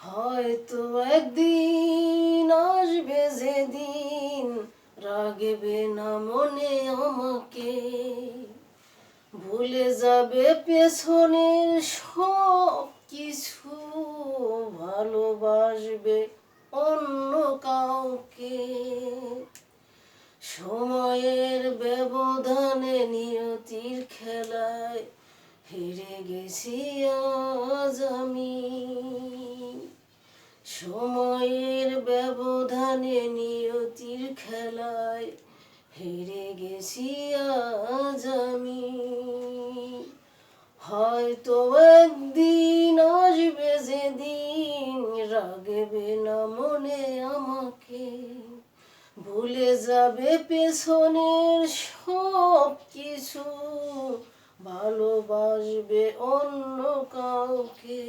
হয়তো একদিন আসবে যেদিন, রাগবে না মনে আমাকে। ভুলে যাবে পেছনের সব কিছু, ভালোবাসবে অন্য কাউকে। সময়ের ব্যবধানে নিয়তির খেলায় হেরে গেছি আজ আমি। সময়ের ব্যবধানে নিয়তির খেলায় হেরে গেছি আজ আমি। হয়তো একদিন আসবে যেদিন রাগবে না মনে আমাকে। ভুলে যাবে পেছনের সব কিছু ভালোবাসবে অন্য কাউকে।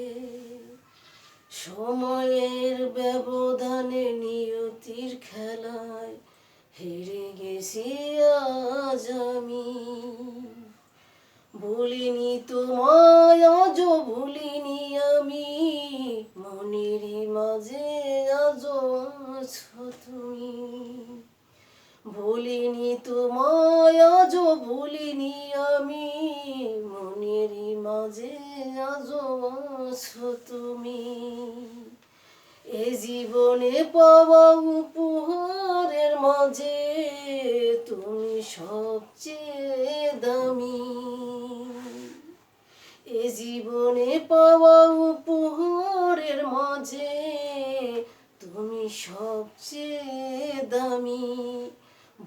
সময়ের ব্যবধানে নিয়তির খেলায় হেরে গেছি আজ আমি। ভুলিনি তোমায়, আজও ভুলিনি আমি। মনেরই মাঝে আজ আছো তুমি। ভুলিনি তোমায় মনেরই মাঝে আজও আছো তুমি। এ জীবনে পাওয়া উপহারের মাঝে তুমি সবচেয়ে দামি। এ জীবনে পাওয়া উপহারের মাঝে তুমি সবচেয়ে দামি।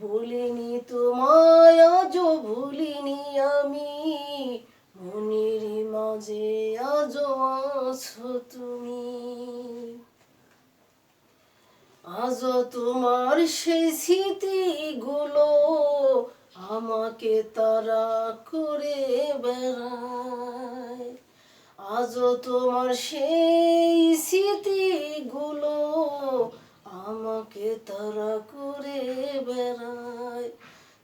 বলিনি তোমায় আজও তুমি। আজও তোমার সেই স্মৃতিগুলো আমাকে তারা করে বেড়ায়। আজও তোমার সেই স্মৃতিগুলো আমাকে তারা করে বেড়ায়।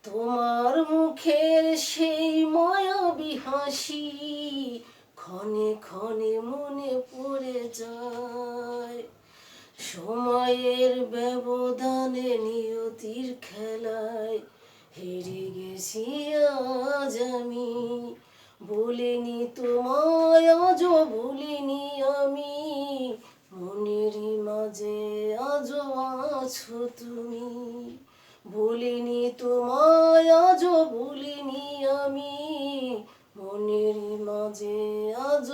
তোমার মুখের সেই মায়াবী হাসি ক্ষণে ক্ষণে মনে পড়ে যায়। সময়ের ব্যবধানে নিয়তির খেলায় হেরে গেছি আজ আমি। বলিনি তোমায় আজ বলিনি আমি। মনেরই মাঝে আজ আছো তুমি। মাঝে আজ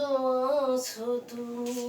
আছো তুমি।